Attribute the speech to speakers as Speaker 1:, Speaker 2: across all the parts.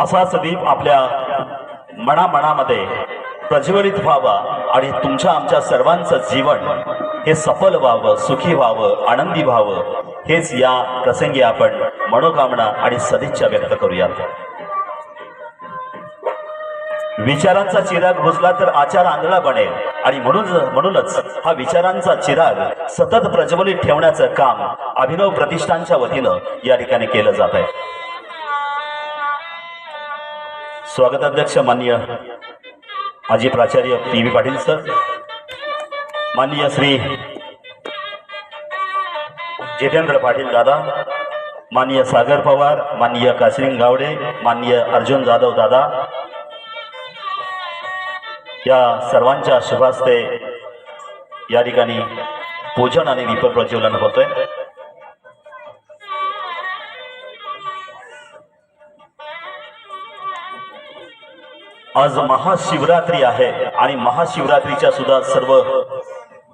Speaker 1: असाच दीप आपल्या मनामनामध्ये प्रज्वलित व्हावा आणि तुमच्या आमच्या सर्वांचं जीवन हे सफल व्हावं सुखी व्हावं आनंदी व्हावं हेच या प्रसंगी आपण मनोकामना आणि सदिच्छा व्यक्त करूयात. विचारांचा चिराग भुजला तर आचार आंधळा बनेल आणि म्हणून म्हणूनच हा विचारांचा चिराग सतत प्रज्वलित ठेवण्याचं काम अभिनव प्रतिष्ठानच्या वतीनं या ठिकाणी केलं जात आहे. स्वागताध्यक्ष मान्य माजी प्राचार्य पी व्ही पाटील सर माननीय श्री जितेंद्र पाटील दादा माननीय सागर पवार माननीय काशिंग गावडे माननीय अर्जुन जाधव दादा या सर्वांच्या शुभास्ते या ठिकाणी पूजन आणि दीप प्रज्वलन होतोय. आज महाशिवरात्री आहे आणि महाशिवरात्रीच्या सुद्धा सर्व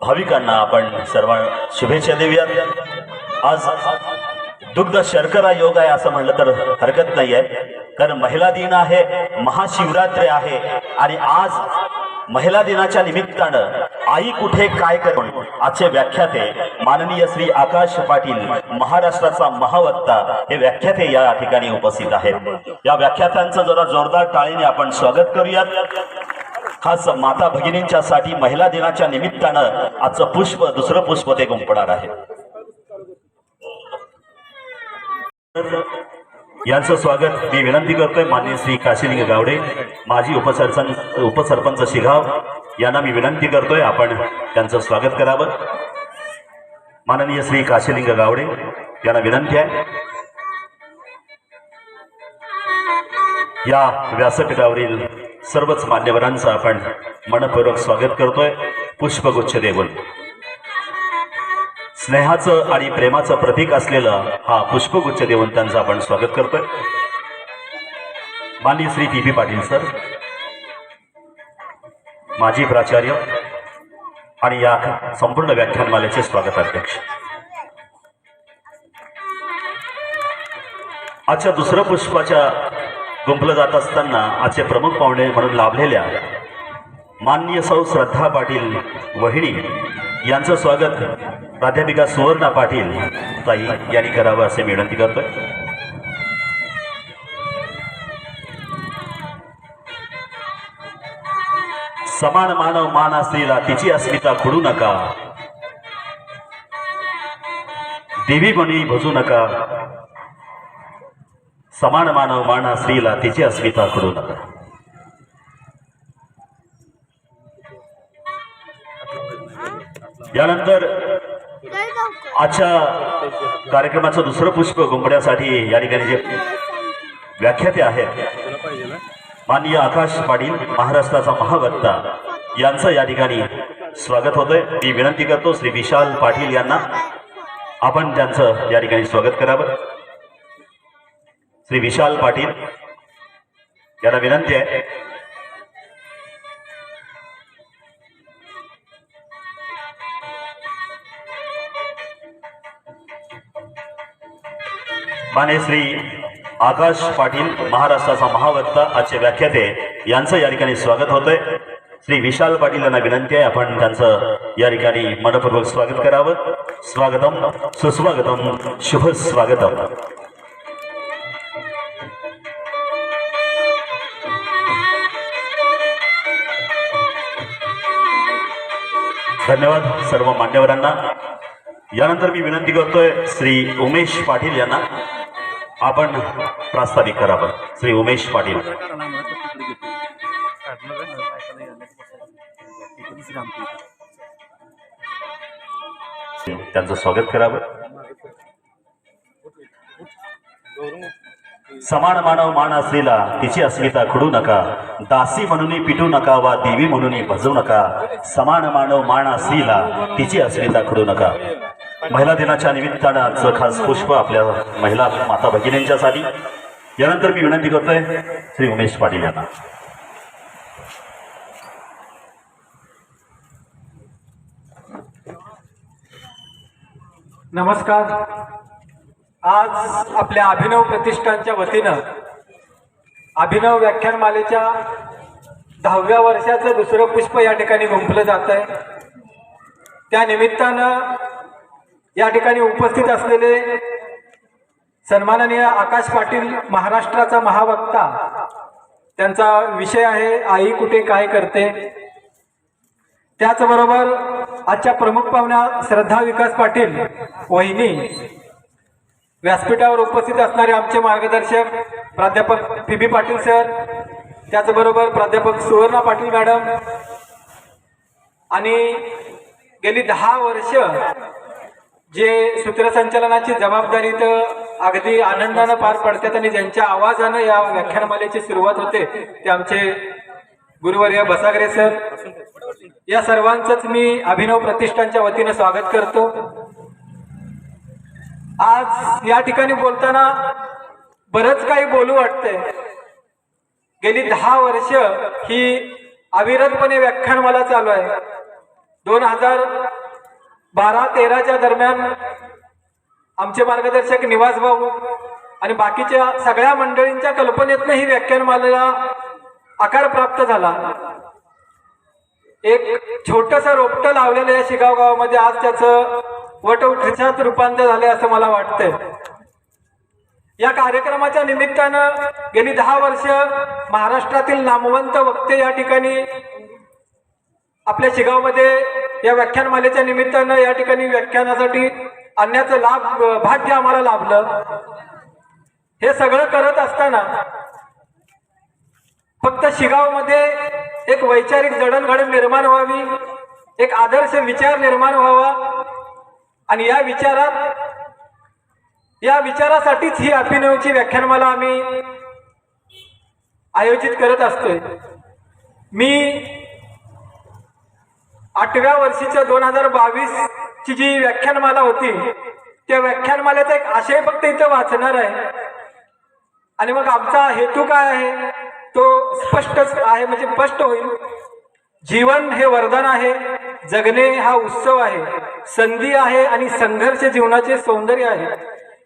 Speaker 1: भाविकांना आपण सर्व शुभेच्छा देऊयात. आज दुग्ध शर्करा योग आहे असं म्हणलं तर हरकत नाही आहे कारण महिला दिन आहे महाशिवरात्री आहे आणि आज महिला दिनाच्या निमित्तानं आई कुठे काय करून आजचे व्याख्याते माननीय श्री आकाश पाटील महाराष्ट्राचा महावत्ता हे व्याख्याते या ठिकाणी उपस्थित आहेत. या व्याख्यात्यांचं जरा जोरदार टाळीने आपण स्वागत करूयात. खास माता भगिनींच्या साठी महिला दिनाच्या निमित्तानं आजचं पुष्प दुसरं पुष्प ते गुंपणार आहे. यांचं स्वागत मी विनंती करतोय मान्य श्री काशीलिंग गावडे माजी उपसरपंच उपसरपंच शिगाव यांना मी विनंती करतोय आपण त्यांचं स्वागत करावं. माननीय श्री काशीलिंग गावडे यांना विनंती आहे. या व्यासपीठावरील सर्वच मान्यवरांचं आपण मनपूर्वक स्वागत करतोय. पुष्पगुच्छ देऊन. स्नेहाचं आणि प्रेमाचं प्रतीक असलेलं हा पुष्पगुच्छ देऊन त्यांचं आपण स्वागत करतोय. माननीय Shri P P Patil sir माजी प्राचार्य आणि या संपूर्ण व्याख्यानमालेचे स्वागत अध्यक्ष. आजच्या दुसरं पुष्पाच्या गुंपलं जात असताना आजचे प्रमुख पाहुणे म्हणून लाभलेल्या माननीय सौ श्रद्धा पाटील वहिणी यांचं स्वागत प्राध्यापिका सुवर्णा पाटील ताई यांनी करावं असे विनंती करतोय. समान मानव मान असलेला तिची अस्मिता खुडू नका. देवी गुणी भजू नका. समान मानव मान असलेला तिची अस्मिता खुडू नका. यानंतर आजच्या कार्यक्रमाचं दुसरं पुष्प गुंफण्यासाठी या ठिकाणी जे व्याख्याते आहेत माननीय आकाश पाटील महाराष्ट्राचा महावक्ता. यांचं या ठिकाणी स्वागत होतंय. मी विनंती करतो श्री विशाल पाटील यांना आपण त्यांचं या ठिकाणी स्वागत करावं. श्री विशाल पाटील यांना विनंती आहे. माने श्री आकाश पाटील महाराष्ट्राचा महावक्ता आजचे व्याख्याते यांचं या ठिकाणी स्वागत होतंय. श्री विशाल पाटील यांना विनंती आहे आपण त्यांचं या ठिकाणी मनपूर्वक स्वागत करावं. स्वागतम सुस्वागतम शुभ स्वागतम धन्यवाद सर्व मान्यवरांना. यानंतर मी विनंती करतोय श्री उमेश पाटील यांना. आपण प्रास्ताविक करावं श्री उमेश पाटील. त्यांचं स्वागत करावं समान मानव मान असलेला तिची अस्मिता खुडू नका. दासी म्हणून पिटू नका वा देवी म्हणून भजू नका. समान मानव मान असलेला तिची अस्मिता खुडू नका. महिला दिनाच्या निमित्तानं आजचं खास पुष्प आपल्या महिला माता भगिनींच्यासाठी यानंतर मी विनंती करतोय श्री उमेश पाटील यांना.
Speaker 2: नमस्कार. आज आपल्या अभिनव प्रतिष्ठानच्या वतीनं अभिनव व्याख्यानमालेच्या दहाव्या वर्षाचं दुसरं पुष्प या ठिकाणी गुंपलं जात आहे त्या निमित्तानं या ठिकाणी उपस्थित असलेले सन्माननीय आकाश पाटील महाराष्ट्राचा महावक्ता. त्यांचा विषय आहे आई कुठे काय करते? त्याचबरोबर आजच्या प्रमुख पाहुण्या श्रद्धा विकास पाटील वहिनी. व्यासपीठावर उपस्थित असणारे आमचे मार्गदर्शक प्राध्यापक पी बी पाटील सर त्याचबरोबर प्राध्यापक सुवर्णा पाटील मॅडम. आणि गेली दहा वर्ष जे सूत्रसंचालनाची जबाबदारी तर अगदी आनंदानं पार पडतात आणि ज्यांच्या आवाजानं या व्याख्यानमालेची सुरुवात होते ते आमचे गुरुवर्य बसागरे सर. या सर्वांचंच मी अभिनव प्रतिष्ठानच्या वतीनं स्वागत करतो. आज या ठिकाणी बोलताना बरंच काही बोलू वाटतंय. गेली दहा वर्ष ही अविरतपणे व्याख्यानमाला चालू आहे. दोन हजार बारा तेराच्या दरम्यान आमचे मार्गदर्शक निवास भाऊ आणि बाकीच्या सगळ्या मंडळींच्या कल्पनेतनं ही व्याख्यानमालेला आकार प्राप्त झाला. एक छोटस रोपटं लावलेलं या शिगाव गावामध्ये आज त्याचं वटवृक्षात रूपांतर झालंय असं मला वाटतंय. या कार्यक्रमाच्या निमित्तानं गेली दहा वर्ष महाराष्ट्रातील नामवंत वक्ते या ठिकाणी आपल्या शिगावमध्ये या व्याख्यानमालेच्या निमित्तानं या ठिकाणी व्याख्यानासाठी आणण्याचं लाभ भाग्य आम्हाला लाभलं. हे सगळं करत असताना फक्त शिगावमध्ये एक वैचारिक जडणघडण निर्माण व्हावी एक आदर्श विचार निर्माण व्हावा. आणि या विचारात या विचारासाठीच ही अभिनवची व्याख्यानमाला आम्ही आयोजित करत असतोय. मी आठव्या वर्षीच्या दोन हजार बावीस ची जी व्याख्यानमाला होती त्या व्याख्यानमाल्याचा एक आशय फक्त इथं वाचणार आहे. आणि मग आमचा हेतू काय आहे? तो स्पष्टच आहे म्हणजे स्पष्ट होईल. जीवन हे वरदान आहे जगणे हा उत्सव आहे संधी आहे आणि संघर्ष जीवनाचे सौंदर्य आहे.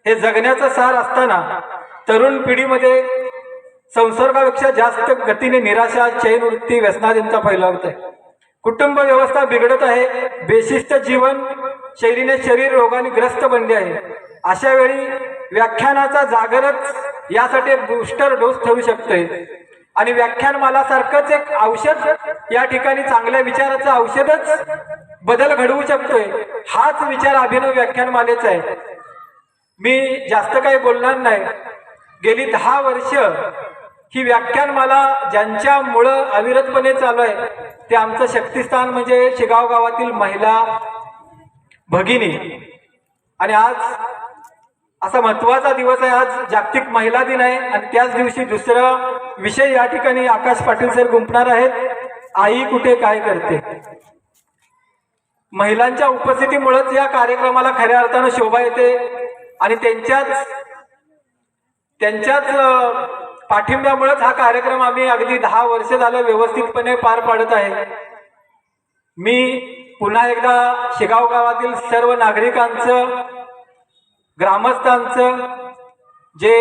Speaker 2: हे जगण्याचा सार असताना तरुण पिढीमध्ये संसर्गापेक्षा जास्त गतीने निराशा चैन वृत्ती व्यसनादींचा फैलावत आहे कुटुंब व्यवस्था बिघडत आहे. बेशिस्त जीवन शैलीने शरीर रोगाने ग्रस्त बनले आहे. अशा वेळी व्याख्यानाचा जागरच यासाठी बूस्टर डोस ठेवू शकतोय. आणि व्याख्यानमाला सारखंच एक औषध या ठिकाणी चांगल्या विचाराचं औषधच बदल घडवू शकतोय. हाच विचार अभिनव व्याख्यानमालेचा आहे. मी जास्त काही बोलणार नाही. गेली दहा वर्ष ही व्याख्यानमाला ज्यांच्यामुळं अविरतपणे चालू आहे ते आमचं शक्तिस्थान म्हणजे शेगाव गावातील महिला भगिनी. आणि आज असा महत्त्वाचा दिवस आहे आज जागतिक महिला दिन आहे आणि त्याच दिवशी दुसरा विषय या ठिकाणी आकाश पाटील सर गुंपणार आहेत आई कुठे काय करते? महिलांच्या उपस्थितीमुळेच या कार्यक्रमाला खऱ्या अर्थानं शोभा येते आणि त्यांच्याच त्यांच्याच पाठिंब्यामुळेच हा कार्यक्रम आम्ही अगदी दहा वर्ष झालं व्यवस्थितपणे पार पाडत आहे. मी पुन्हा एकदा शेगाव गावातील सर्व नागरिकांचं ग्रामस्थांचं जे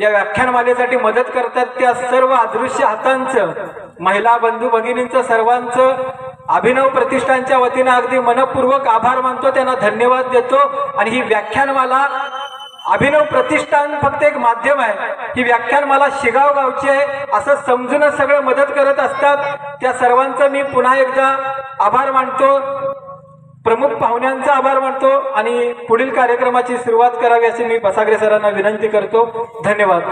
Speaker 2: या व्याख्यानमालेसाठी मदत करतात त्या सर्व अदृश्य हातांचं महिला बंधू भगिनींचं सर्वांचं अभिनव प्रतिष्ठानच्या वतीनं अगदी मनपूर्वक आभार मानतो त्यांना धन्यवाद देतो. आणि ही व्याख्यानमाला अभिनव प्रतिष्ठान फक्त एक माध्यम आहे. ही व्याख्यान मला शिगाव गावची आहे. असं समजूनच सगळं मदत करत असतात. त्या सर्वांचं मी पुन्हा एकदा आभार मानतो. प्रमुख पाहुण्यांचा आभार मानतो आणि पुढील कार्यक्रमाची सुरुवात करावी अशी मी बसागरे सरांना विनंती करतो. धन्यवाद.